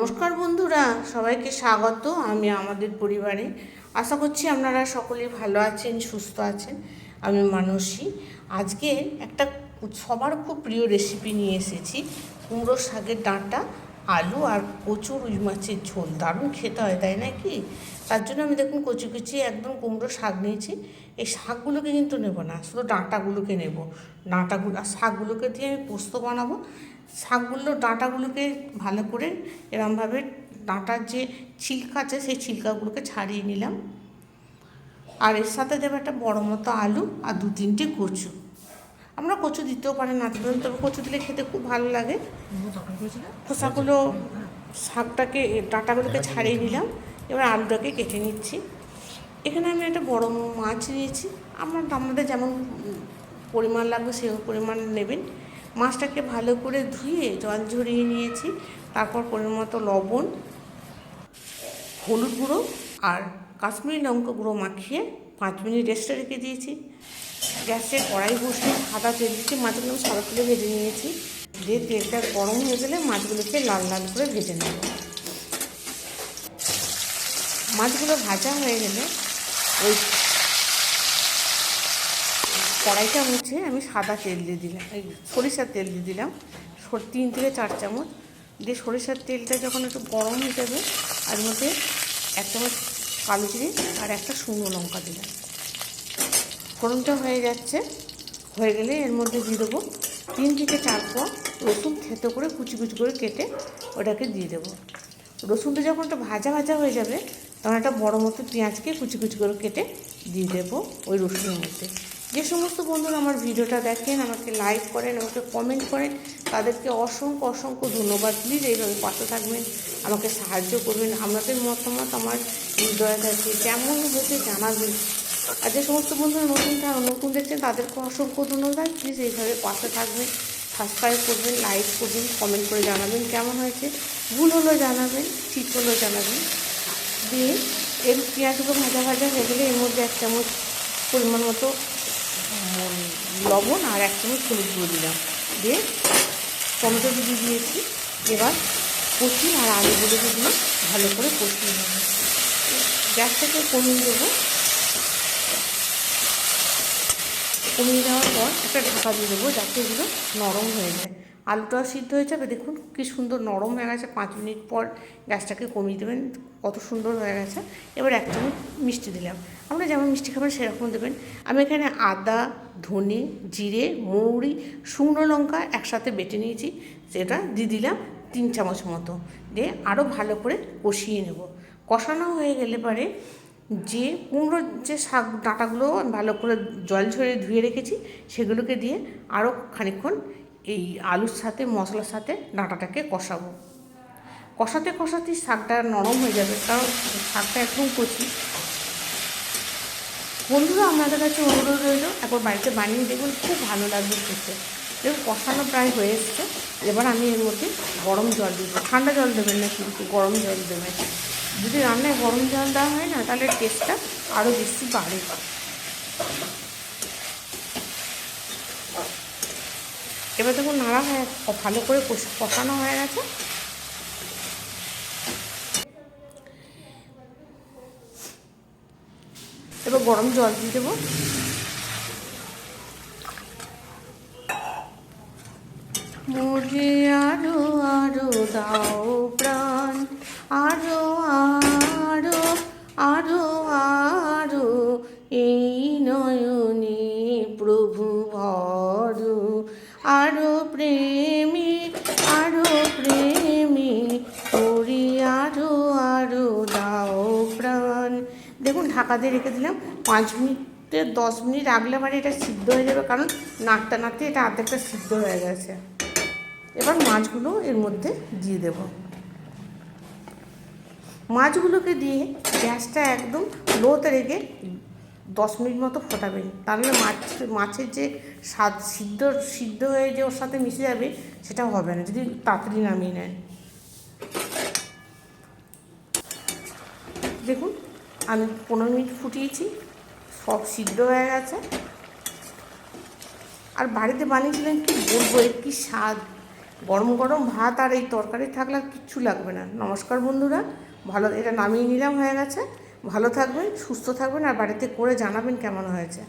নমস্কার বন্ধুরা, সবাইকে স্বাগত আমি আমাদের পরিবারে। আশা করছি আপনারা সকলে ভালো আছেন, সুস্থ আছেন, আমি মানসী। আজকে একটা সবার খুব প্রিয় রেসিপি নিয়ে এসেছি, কুমড়ো শাকের ডাঁটা, আলু আর কচু রুই মাছের ঝোল। দারুণ খেতে হয়, তাই না কি? তার জন্য আমি দেখুন কচি কুচি একদম কুমড়ো শাক নিয়েছি। এই শাকগুলোকে কিন্তু নেব না, শুধু ডাঁটাগুলোকে নেব। ডাঁটাগুলো, আর শাকগুলোকে দিয়ে আমি পোস্ত বানাবো। শাকগুলো ডাঁটাগুলোকে ভালো করে এরমভাবে ডাঁটার যে ছিলকা আছে সেই ছিলকাগুলোকে ছাড়িয়ে নিলাম। আর এর সাথে দেবো একটা বড় মতো আলু আর দু তিনটে কচু। আমরা কচু দিতেও পারেন না দিতে তবে কচু দিলে খেতে খুব ভালো লাগে। খোসাগুলো শাকটাকে ডাঁটাগুলোকে ছাড়িয়ে নিলাম। এবার আলুটাকে কেটে নিচ্ছি। এখানে আমি একটা বড় মাছ নিয়েছি। আমার আমাদের যেমন পরিমাণ লাগবে সেই পরিমাণ নেবেন। মাছটাকে ভালো করে ধুয়ে জল ঝরিয়ে নিয়েছি, তারপর পরিমাণ মতো লবণ, হলুদ গুঁড়ো আর কাশ্মীরি লঙ্কা গুঁড়ো মাখিয়ে পাঁচ মিনিট রেস্টে রেখে দিয়েছি। গ্যাসে কড়াই বসিয়ে সাদা তেল দিচ্ছি মাছগুলো সাদা তেলে ভেজে নিয়েছি। দিয়ে তেলটা গরম হয়ে গেলে মাছগুলোকে লাল লাল করে ভেজে নেব। মাছগুলো ভাজা হয়ে গেলে ওই কড়াইটা মুছে আমি সাদা তেল দিয়ে দিলাম, এই সরিষার তেল দিয়ে দিলাম। তিন থেকে চার চামচ। দিয়ে সরিষার তেলটা যখন একটু গরম হয়ে যাবে আর মধ্যে এক চামচ কালো জিরে আর একটা শুকনো লঙ্কা দিলাম। ফোড়নটা হয়ে যাচ্ছে, হয়ে গেলে এর মধ্যে দিয়ে দেবো তিন থেকে চার পর রসুন থেতো করে কুচি কুচি করে কেটে ওটাকে দিয়ে দেবো। রসুনটা যখন একটু ভাজা ভাজা হয়ে যাবে, তখন একটা বড়ো মতো পেঁয়াজকে কুচি কুচি করে কেটে দিয়ে দেবো ওই রসুনের মধ্যে। যে সমস্ত বন্ধুরা আমার ভিডিওটা দেখেন, আমাকে লাইক করেন, আমাকে কমেন্ট করেন, তাদেরকে অসংখ্য অসংখ্য ধন্যবাদ। প্লিজ এইভাবে পাশে থাকবেন, আমাকে সাহায্য করবেন। আপনাদের মতামত আমার হৃদয়ে থাকে কেমন হয়েছে জানাবেন। আর যে সমস্ত বন্ধুরা নতুন নতুন দেখছেন, তাদেরকে অসংখ্য ধন্যবাদ। প্লিজ এইভাবে পাশে থাকবেন সাবস্ক্রাইব করবেন লাইক করবেন কমেন্ট করে জানাবেন কেমন হয়েছে। ভুল হলো জানাবেন, ঠিক হলো জানাবেন। দিয়ে এর পেঁয়াজগুলো ভাজা ভাজা হয়ে গেলে এর মধ্যে এক চামচ পরিমাণ মতো লবণ আর এক চামচ হলুদ গুঁড়ো দিলাম। দিয়ে টমেটো দিয়ে দিয়েছি। এবার কচি আর আলু আলুগুলোকে দিয়ে ভালো করে কষিয়ে নেব। গ্যাসটাকে কমিয়ে দেবো। কমিয়ে দেওয়ার পর একটা ঢাকা দিয়ে দেবো যাতে এগুলো নরম হয়ে যায়। আলুটাও সিদ্ধ হয়ে যাবে। দেখুন কি সুন্দর নরম হয়ে গেছে। পাঁচ মিনিট পর গ্যাসটাকে কমিয়ে দেবেন। কত সুন্দর হয়ে গেছে। এবার এক চামচ মিষ্টি দিলাম। আমরা যেমন মিষ্টি খাবেন সেরকম দেবেন। আমি এখানে আদা, ধনে, জিরে, মৌরি, শুকনো লঙ্কা একসাথে বেটে নিয়েছি। সেটা দিয়ে দিলাম তিন চামচ মতো। দিয়ে আরও ভালো করে কষিয়ে নেব। কষানো হয়ে গেলে পরে যে কুমড়োর যে শাক ডাঁটাগুলো ভালো করে জল ঝরে ধুয়ে রেখেছি, সেগুলোকে দিয়ে আরও খানিকক্ষণ এই আলুর সাথে, মশলার সাথে ডাঁটাটাকে কষাবো। কষাতে কষাতেই শাকটা নরম হয়ে যাবে, কারণ শাকটা একদম কচি। বন্ধুরা, আপনাদের কাছে অনুরোধ রইল, একবার বাড়িতে বানিয়ে দেখুন, খুব ভালো লাগবে খেতে। দেখুন, কষানো প্রায় হয়ে এসছে। এবার আমি এর মধ্যে গরম জল দিব। ঠান্ডা জল দেবেন না কিন্তু, গরম জল দেবেন। যদি রান্নায় গরম জল দেওয়া হয় না, তাহলে টেস্টটা আরও বেশি বাড়ে। এবার দেখুন, নাড়া হয়ে, ভালো করে কষানো হয়ে গেছে। গরম জল দিয়ে দেবো। মোরে আরও আরও দাও প্রাণ, আরও আরও আরও আরও, এই নয়নে প্রভু ভর, আরও প্রেমী ঢাকা দিয়ে রেখে দিলাম। পাঁচ মিনিটে দশ মিনিট রাখলে মানে এটা সিদ্ধ হয়ে যাবে, কারণ নাড়তে নাড়তে এটা আর্ধেকটা সিদ্ধ হয়ে গেছে। এবার মাছগুলো এর মধ্যে দিয়ে দেব। মাছগুলোকে দিয়ে গ্যাসটা একদম লোতে রেখে দশ মিনিট মতো ফোটাবেন। তাহলে মাছ, মাছের যে স্বাদ, সিদ্ধ সিদ্ধ হয়ে যে ওর সাথে মিশে যাবে, সেটা হবে না, যদি তাড়াতাড়ি নামিয়ে নেন দেখুন আমি পনেরো মিনিট ফুটিয়েছি, সব সিদ্ধ হয়ে গেছে। আর বাড়িতে বানিয়েছিলেন কি বলব, এর স্বাদ? গরম গরম ভাত আর এই তরকারি থাকলে আর কিচ্ছু লাগবে না। নমস্কার বন্ধুরা, ভালো, এটা নামিয়ে নিলাম হয়ে গেছে। ভালো থাকবেন, সুস্থ থাকবেন আর বাড়িতে করে জানাবেন কেমন হয়েছে।